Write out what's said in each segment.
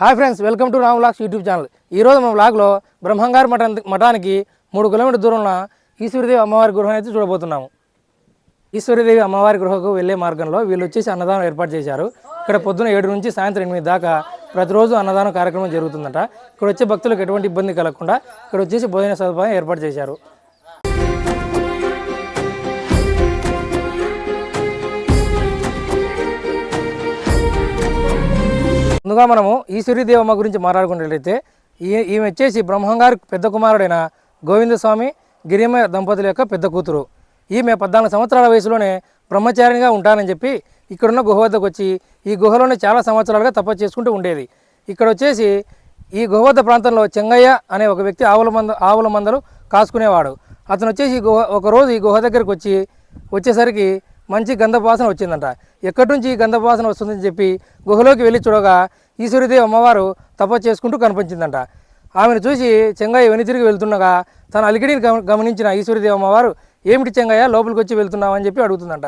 Hi friends welcome to Ram vlogs YouTube channel. ఈరోజు మా వ్లాగ్లో బ్రహ్మంగారి మఠం మఠానికి మూడు కిలోమీటర్ దూరంలో ఈశ్వరదేవి అమ్మవారి గృహం అయితే చూడబోతున్నాము. ఈశ్వరదేవి అమ్మవారి గృహకు వెళ్ళే మార్గంలో వీళ్ళు వచ్చేసి అన్నదానం ఏర్పాటు చేశారు. ఇక్కడ పొద్దున ఏడు నుంచి సాయంత్రం ఎనిమిది దాకా ప్రతిరోజు అన్నదానం కార్యక్రమం జరుగుతుందట. ఇక్కడ వచ్చే భక్తులకు ఎటువంటి ఇబ్బంది కలగకుండా ఇక్కడ వచ్చేసి భోజన సదుపాయం ఏర్పాటు చేశారు. ముందుగా మనము ఈశ్వరీదేవమ్మ గురించి మాట్లాడుకున్నట్లయితే ఈ ఈమె వచ్చేసి బ్రహ్మంగారి పెద్ద కుమారుడైన గోవిందస్వామి గిరిమ దంపతుల యొక్క పెద్ద కూతురు. ఈమె పద్నాలుగు సంవత్సరాల వయసులోనే బ్రహ్మచారిణిగా ఉంటానని చెప్పి ఇక్కడున్న గుహ వద్దకు వచ్చి ఈ గుహలోనే చాలా సంవత్సరాలుగా తపస్సు చేసుకుంటూ ఉండేది. ఇక్కడ వచ్చేసి ఈ గుహ వద్ద ప్రాంతంలో చెంగయ్య అనే ఒక వ్యక్తి ఆవుల మంద ఆవుల మందలు కాసుకునేవాడు. అతను వచ్చేసి గుహ ఒకరోజు ఈ గుహ దగ్గరికి వచ్చి వచ్చేసరికి మంచి గంధపాసన వచ్చిందంట. ఎక్కడి నుంచి గంధపాసన వస్తుందని చెప్పి గుహలోకి వెళ్ళి చూడగా ఈశ్వరిదేవి అమ్మవారు తపస్సు చేసుకుంటూ కనిపించిందంట. ఆమెను చూసి చెంగయ్య వెనుతిరిగి వెళ్తుండగా తన అలికిడిని గమనించిన ఈశ్వరిదేవి అమ్మవారు ఏమిటి చెంగయ్య లోపలికి వచ్చి వెళ్తున్నావు అని చెప్పి అడుగుతుందంట.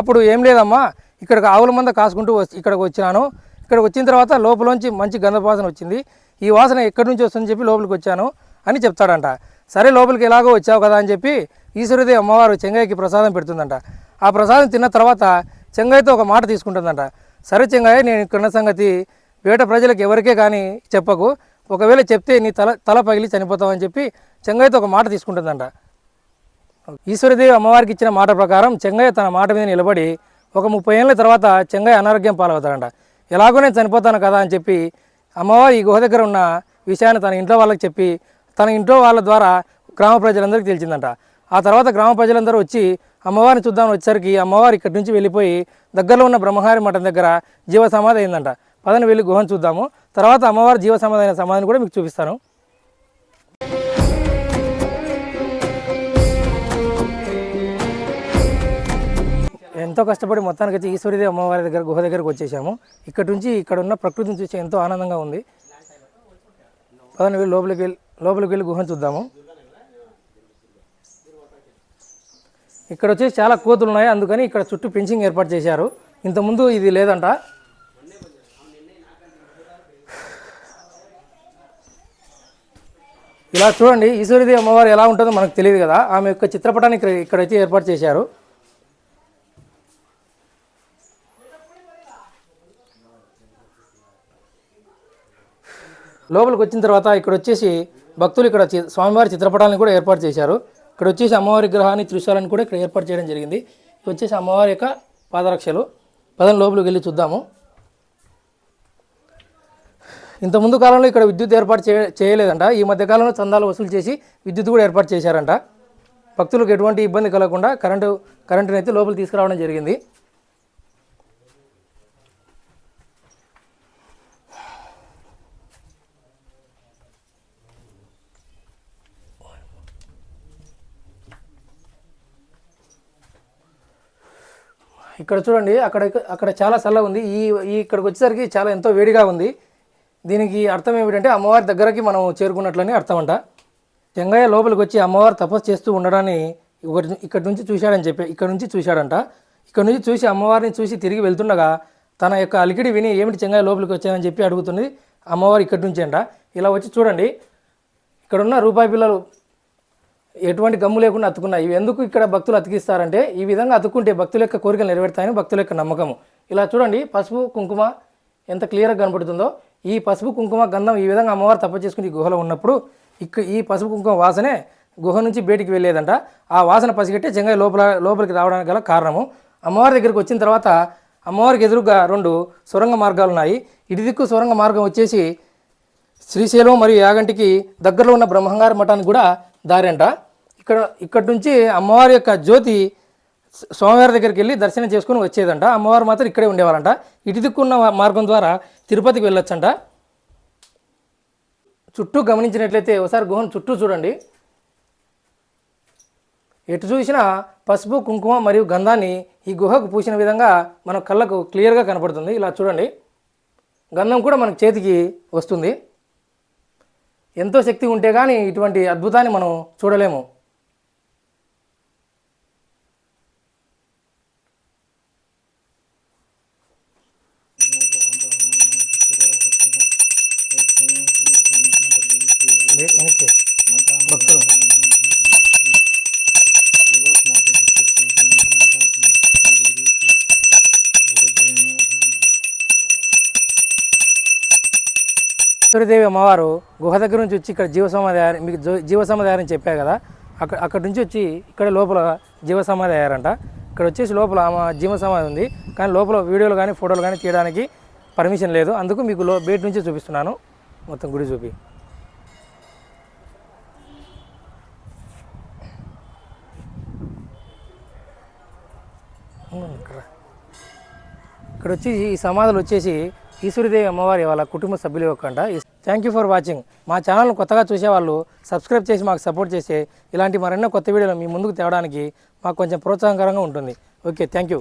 అప్పుడు ఏం లేదమ్మా ఇక్కడికి ఆవుల మంద కాసుకుంటూ వచ్చి ఇక్కడికి వచ్చినాను. ఇక్కడికి వచ్చిన తర్వాత లోపలోంచి మంచి గంధపాసన వచ్చింది. ఈ వాసన ఎక్కడి నుంచి వస్తుందని చెప్పి లోపలికి వచ్చాను అని చెప్తాడంట. సరే లోపలికి ఎలాగో వచ్చావు కదా అని చెప్పి ఈశ్వరుదేవి అమ్మవారు చెంగయ్యకి ప్రసాదం పెడుతుందంట. ఆ ప్రసాదం తిన్న తర్వాత చెంగయ్యతో ఒక మాట తీసుకుంటుందంట. సరే చెంగయ్య నేను ఇక్కడ సంగతి వేట ప్రజలకు ఎవరికే కానీ చెప్పకు. ఒకవేళ చెప్తే నీ తల తల పగిలి చనిపోతావని చెప్పి చెంగయ్యతో ఒక మాట తీసుకుంటుందంట. ఈశ్వరదేవి అమ్మవారికి ఇచ్చిన మాట ప్రకారం చెంగయ్య తన మాట మీద నిలబడి ఒక ముప్పై ఏళ్ళ తర్వాత చెంగయ్య అనారోగ్యం పాలవుతాడంట. ఎలాగో నేను చనిపోతాను కదా అని చెప్పి అమ్మవారి ఈ గుహ దగ్గర ఉన్న విషయాన్ని తన ఇంట్లో వాళ్ళకి చెప్పి తన ఇంట్లో వాళ్ళ ద్వారా గ్రామ ప్రజలందరికీ తెలిసిందంట. ఆ తర్వాత గ్రామ ప్రజలందరూ వచ్చి అమ్మవారిని చూద్దామని వచ్చేసరికి అమ్మవారు ఇక్కడి నుంచి వెళ్ళిపోయి దగ్గరలో ఉన్న బ్రహ్మహారి మఠం దగ్గర జీవ సమాధి అయిందంట. పదని వెళ్ళి గుహను చూద్దాము. తర్వాత అమ్మవారి జీవ సమాధి అయిన సమాధిని కూడా మీకు చూపిస్తాను. ఎంతో కష్టపడి మొత్తానికి వచ్చి ఈశ్వరిదేవి అమ్మవారి దగ్గర గుహ దగ్గరకు వచ్చేసాము. ఇక్కడ నుంచి ఇక్కడ ఉన్న ప్రకృతిని చూసి ఎంతో ఆనందంగా ఉంది. పదని వెళ్ళి లోపలికి వెళ్ళి లోపలికి వెళ్ళి గుహను చూద్దాము. ఇక్కడ వచ్చేసి చాలా కోతులు ఉన్నాయి. అందుకని ఇక్కడ చుట్టూ పెంచింగ్ ఏర్పాటు చేశారు. ఇంతకుముందు ఇది లేదంట. ఇలా చూడండి ఈశ్వరిదేవి అమ్మవారు ఎలా ఉంటుందో మనకు తెలియదు కదా. ఆమె యొక్క చిత్రపటాన్ని ఇక్కడ ఇక్కడైతే ఏర్పాటు చేశారు. లోపలికి వచ్చిన తర్వాత ఇక్కడ వచ్చేసి భక్తులు ఇక్కడ స్వామివారి చిత్రపటాలను కూడా ఏర్పాటు చేశారు. ఇక్కడ వచ్చేసి అమ్మవారి విగ్రహాన్ని త్రిశూలాన్ని కూడా ఇక్కడ ఏర్పాటు చేయడం జరిగింది. ఇవి వచ్చేసి అమ్మవారి యొక్క పాదరక్షలు. పదం లోపలికి వెళ్ళి చూద్దాము. ఇంత ముందు కాలంలో ఇక్కడ విద్యుత్ ఏర్పాటు చేయ చేయలేదంట. ఈ మధ్య కాలంలో చందాలు వసూలు చేసి విద్యుత్ కూడా ఏర్పాటు చేశారంట. భక్తులకు ఎటువంటి ఇబ్బంది కలగకుండా కరెంటు కరెంటునైతే అయితే లోపలికి తీసుకురావడం జరిగింది. ఇక్కడ చూడండి అక్కడ అక్కడ చాలా చల్లగా ఉంది. ఈ ఈ ఇక్కడికి వచ్చేసరికి చాలా ఎంతో వేడిగా ఉంది. దీనికి అర్థం ఏమిటంటే అమ్మవారి దగ్గరకి మనం చేరుకున్నట్లని అర్థం అంట. చెంగయ్య లోపలికి వచ్చి అమ్మవారు తపస్సు చేస్తూ ఉండడాన్ని ఇక్కడి ఇక్కడ నుంచి చూశాడని చెప్పి ఇక్కడ నుంచి చూశాడంట. ఇక్కడ నుంచి చూసి అమ్మవారిని చూసి తిరిగి వెళ్తుండగా తన యొక్క అలికిడి విని ఏమిటి చెంగయ్య లోపలికి వచ్చాయని చెప్పి అడుగుతుంది అమ్మవారు ఇక్కడి నుంచి అంట. ఇలా వచ్చి చూడండి. ఇక్కడున్న రూపాయి పిల్లలు ఎటువంటి గమ్ము లేకుండా అతుకున్నాయి ఇవి ఎందుకు ఇక్కడ భక్తులు అతికిస్తారంటే ఈ విధంగా అతుక్కుంటే భక్తుల యొక్క కోరికలు నెరవేరుతాయని భక్తుల యొక్క నమ్మకము. ఇలా చూడండి పసుపు కుంకుమ ఎంత క్లియర్గా కనపడుతుందో. ఈ పసుపు కుంకుమ గంధం ఈ విధంగా అమ్మవారు తప్ప చేసుకుని గుహలో ఉన్నప్పుడు ఇక్క ఈ పసుపు కుంకుమ వాసనే గుహ నుంచి బయటికి వెళ్ళేదంట. ఆ వాసన పసిగట్టే జంగయ్య లోపల లోపలికి రావడానికి గల కారణము. అమ్మవారి దగ్గరికి వచ్చిన తర్వాత అమ్మవారికి ఎదురుగా రెండు సొరంగ మార్గాలు ఉన్నాయి. ఇటు దిక్కు సొరంగ మార్గం వచ్చేసి శ్రీశైలం మరియు యాగంటికి దగ్గరలో ఉన్న బ్రహ్మంగారి మఠానికి కూడా దారి అంట ఇక్కడ ఇక్కడ నుంచి అమ్మవారి యొక్క జ్యోతి స్వామివారి దగ్గరికి వెళ్ళి దర్శనం చేసుకుని వచ్చేదంట. అమ్మవారు మాత్రం ఇక్కడే ఉండేవారంట. ఇటు దిక్కున్న మార్గం ద్వారా తిరుపతికి వెళ్ళొచ్చంట. చుట్టూ గమనించినట్లయితే ఒకసారి గుహను చుట్టూ చూడండి. ఎటు చూసినా పసుపు కుంకుమ మరియు గంధాన్ని ఈ గుహకు పూసిన విధంగా మన కళ్ళకు క్లియర్గా కనపడుతుంది. ఇలా చూడండి. గంధం కూడా మనకు చేతికి వస్తుంది. ఎంతో శక్తి ఉంటే కానీ ఇటువంటి అద్భుతాన్ని మనం చూడలేము. ఈశ్వరదేవి అమ్మవారు గుహ దగ్గర నుంచి వచ్చి ఇక్కడ జీవ సమాధి మీకు జో- జీవ చెప్పా కదా అక్కడ అక్కడి నుంచి వచ్చి ఇక్కడ లోపల జీవసమాధి అయ్యారంట. ఇక్కడ వచ్చేసి లోపల జీవసమాధి జీవ సమాధి ఉంది. కానీ లోపల వీడియోలు కానీ ఫోటోలు కానీ తీయడానికి పర్మిషన్ లేదు. అందుకు మీకు లో బయట నుంచి చూపిస్తున్నాను. మొత్తం గుడి చూపి. ఇక్కడ. ఇక్కడ వచ్చి ఈ సమాధులు వచ్చేసి ఈశ్వరిదేవి అమ్మవారి వాళ్ళ కుటుంబ సభ్యులు ఇవ్వకుండా థ్యాంక్ యూ ఫర్ వాచింగ్ మా ఛానల్ను కొత్తగా చూసేవాళ్ళు సబ్స్క్రైబ్ చేసి మాకు సపోర్ట్ చేస్తే ఇలాంటి మరెన్నో కొత్త వీడియోలు మీ ముందుకు తేవడానికి మాకు కొంచెం ప్రోత్సాహకరంగా ఉంటుంది. Okay thank you